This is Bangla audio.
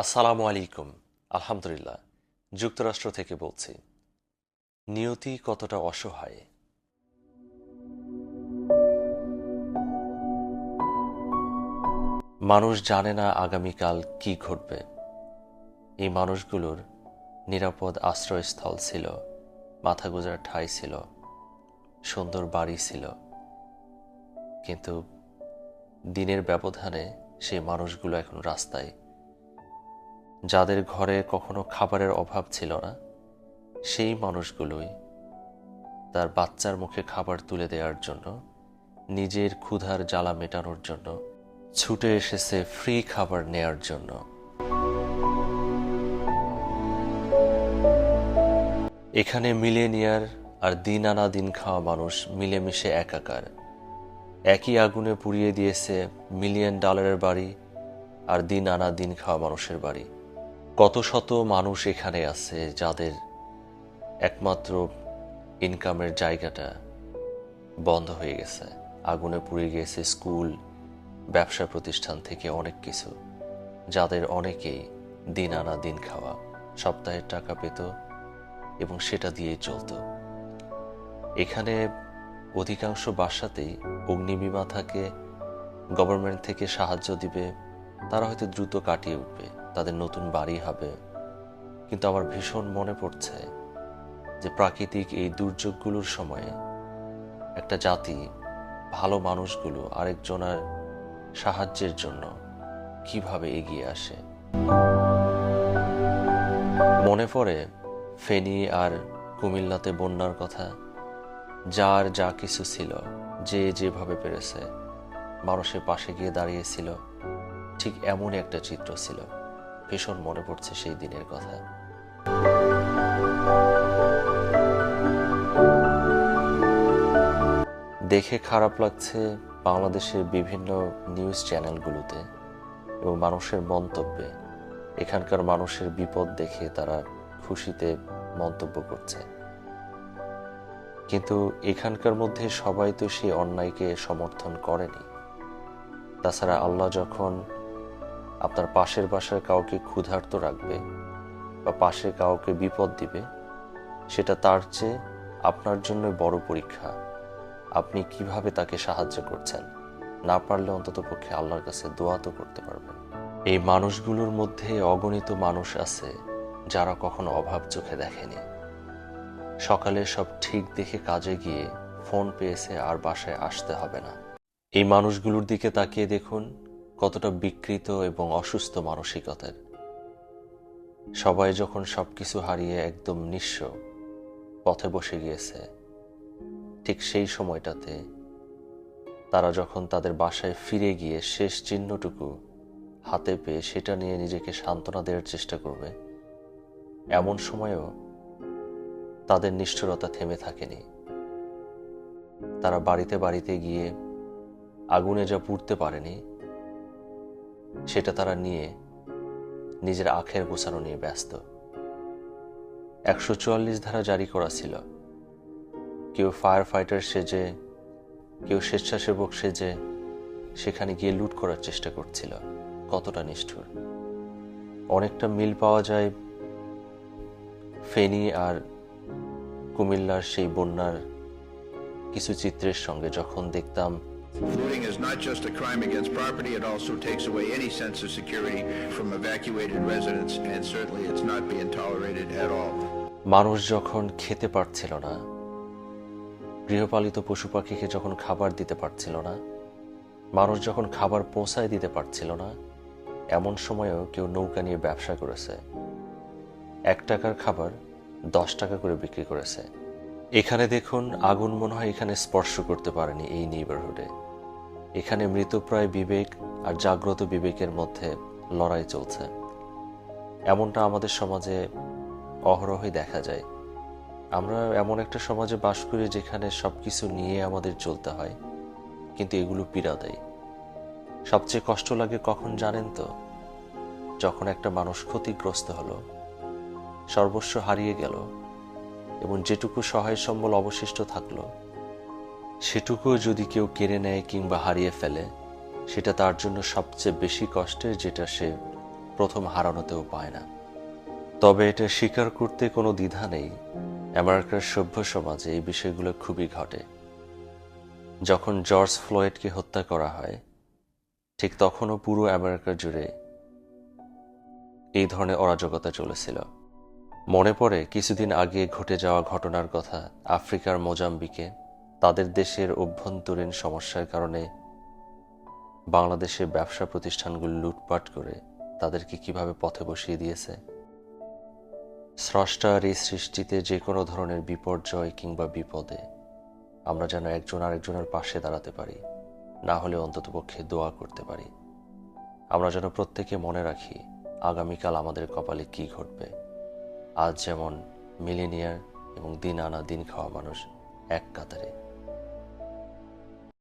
আসসালামু আলাইকুম। আলহামদুলিল্লাহ, যুক্তরাষ্ট্র থেকে বলছি, নিয়তি কতটা অসহায়? মানুষ জানে না আগামীকাল কি ঘটবে। এই মানুষগুলোর নিরাপদ আশ্রয়স্থল ছিল মাথা গোজার ঠাঁই ছিল, সুন্দর বাড়ি ছিল। কিন্তু দিনের ব্যবধানে সেই মানুষগুলো এখন রাস্তায় যাদের ঘরে কখনো খাবারের অভাব ছিল না, সেই মানুষগুলোই তার বাচ্চার মুখে খাবার তুলে দেওয়ার জন্য, নিজের ক্ষুধার জ্বালা মেটানোর জন্য, ছুটে এসেছে ফ্রি খাবার নেয়ার জন্য। এখানে মিলেনিয়ার আর দিন আনা দিন খাওয়া মানুষ মিলেমিশে একাকার। একই আগুনে পুড়িয়ে দিয়েছে মিলিয়ন ডলারের বাড়ি আর দিন আনা দিন খাওয়া মানুষের বাড়ি। কত শত মানুষ এখানে আছে যাদের একমাত্র ইনকামের জায়গাটা বন্ধ হয়ে গেছে। আগুনে পুড়ে গিয়েছে স্কুল, ব্যবসা প্রতিষ্ঠান থেকে অনেক কিছু, যাদের অনেকেই দিন আনা দিন খাওয়া, সপ্তাহের টাকা পেত এবং সেটা দিয়েই চলতো। এখানে অধিকাংশ বাসাতেই অগ্নিবিমা থাকে গভর্নমেন্ট থেকে সাহায্য দিবে তারা হয়তো দ্রুত কাটিয়ে উঠবে, তাদের নতুন বাড়ি হবে। কিন্তু আমার ভীষণ মনে পড়ছে যে প্রাকৃতিক এই দুর্যোগগুলোর সময়ে একটা জাতি, ভালো মানুষগুলো আরেকজনের সাহায্যের জন্য কীভাবে এগিয়ে আসে। মনে পড়ে ফেনী আর কুমিল্লাতে বন্যার কথা? যার যা কিছু ছিল, যে যেভাবে পেরেছে, মানুষের পাশে গিয়ে দাঁড়িয়েছিল। ঠিক এমনই একটা চিত্র ছিল। ভীষণ মনে পড়ছে সেই দিনের কথা। দেখে খারাপ লাগছে বাংলাদেশের বিভিন্ন নিউজ চ্যানেলগুলোতে এবং মানুষের মন্তব্যে। এখানকার মানুষের বিপদ দেখে তারা খুশিতে মন্তব্য করছে। কিন্তু এখানকার মধ্যে সবাই তো সেই অন্যায়কে সমর্থন করেনি। তাছাড়া আল্লাহ যখন আপনার পাশের বাসার কাউকে ক্ষুধার্ত রাখবে বা পাশে কাউকে বিপদ দিবে, সেটা তার চেয়ে আপনার জন্য বড় পরীক্ষা। আপনি কীভাবে তাকে সাহায্য করছেন না পারলে অন্তত পক্ষে আল্লাহর কাছে দোয়া তো করতে পারবেন। এই মানুষগুলোর মধ্যে অগণিত মানুষ আছে যারা কখনো অভাব চোখে দেখেনি। সকালে সব ঠিক দেখে কাজে গিয়ে ফোন পেয়েছে আর বাসায় আসতে হবে না। এই মানুষগুলোর দিকে তাকিয়ে দেখুন কতটা বিকৃত এবং অসুস্থ মানসিকতার। সবাই যখন সবকিছু হারিয়ে একদম নিঃস্ব পথে বসে গিয়েছে, ঠিক সেই সময়টাতে তারা যখন তাদের বাসায় ফিরে গিয়ে শেষ চিহ্নটুকু হাতে পেয়ে সেটা নিয়ে নিজেকে সান্ত্বনা দেওয়ার চেষ্টা করবে, এমন সময়েও তাদের নিষ্ঠুরতা থেমে থাকেনি। তারা বাড়িতে বাড়িতে গিয়ে আগুনে যা পুড়তে পারেনি সেটা তারা নিয়ে নিজের আখের গোছানো নিয়ে ব্যস্ত। একশো চুয়াল্লিশ ধারা জারি করা ছিল। কেউ ফায়ার ফাইটার সেজে, কেউ স্বেচ্ছাসেবক সেজে সেখানে গিয়ে লুট করার চেষ্টা করছিল। কতটা নিষ্ঠুর। অনেকটা মিল পাওয়া যায় ফেনী আর কুমিল্লার সেই বন্যার কিছু চিত্রের সঙ্গে। যখন দেখতাম Looting is not just a crime against property, it also takes away any sense of security from evacuated residents, and certainly it's not being tolerated at all. মানুষ যখন খেতে পারছিল না গৃহপালিত পশু পাখিকে যখন খাবার দিতে পারছিল না মানুষ যখন খাবার পৌঁছায় দিতে পারছিল না এমন সময়েও কেউ নৌকা নিয়ে ব্যবসা করেছে এক টাকার খাবার দশ টাকা করে বিক্রি করেছে এখানে দেখুন, আগুন মনে হয় এখানে স্পর্শ করতে পারেনি এই নেইবারহুডে এখানে মৃতপ্রায় বিবেক আর জাগ্রত বিবেকের মধ্যে লড়াই চলছে। এমনটা আমাদের সমাজে অহরহই দেখা যায়। আমরা এমন একটা সমাজে বাস করি যেখানে সব কিছু নিয়ে আমাদের চলতে হয়, কিন্তু এগুলো পীড়া দেয়। সবচেয়ে কষ্ট লাগে কখন জানেন তো? যখন একটা মানুষ ক্ষতিগ্রস্ত হলো, সর্বস্ব হারিয়ে গেল এবং যেটুকু সহায় সম্বল অবশিষ্ট থাকল সেটুকুও যদি কেউ কেড়ে নেয় কিংবা হারিয়ে ফেলে, সেটা তার জন্য সবচেয়ে বেশি কষ্টের, যেটা সে প্রথম হারানোতেও পায় না। তবে এটা স্বীকার করতে কোনো দ্বিধা নেই। আমেরিকার সভ্য সমাজে এই বিষয়গুলো খুবই ঘটে। যখন জর্জ ফ্লয়েডকে হত্যা করা হয়, ঠিক তখনও পুরো আমেরিকা জুড়ে এই ধরনের অরাজকতা চলেছিল। মনে পড়ে কিছুদিন আগে ঘটে যাওয়া ঘটনার কথা আফ্রিকার মোজাম্বিকে, তাদের দেশের অভ্যন্তরীণ সমস্যার কারণে বাংলাদেশের ব্যবসা প্রতিষ্ঠানগুলো লুটপাট করে তাদেরকে কীভাবে পথে বসিয়ে দিয়েছে। স্রষ্টার এই সৃষ্টিতে যে কোনো ধরনের বিপর্যয় কিংবা বিপদে আমরা যেন একজন আরেকজনের পাশে দাঁড়াতে পারি, না হলে অন্ততপক্ষে দোয়া করতে পারি। আমরা যেন প্রত্যেকে মনে রাখি, আগামীকাল আমাদের কপালে কি ঘটবে। আজ যেমন মিলিনিয়ার এবং দিন আনা দিন খাওয়া মানুষ এক কাতারে।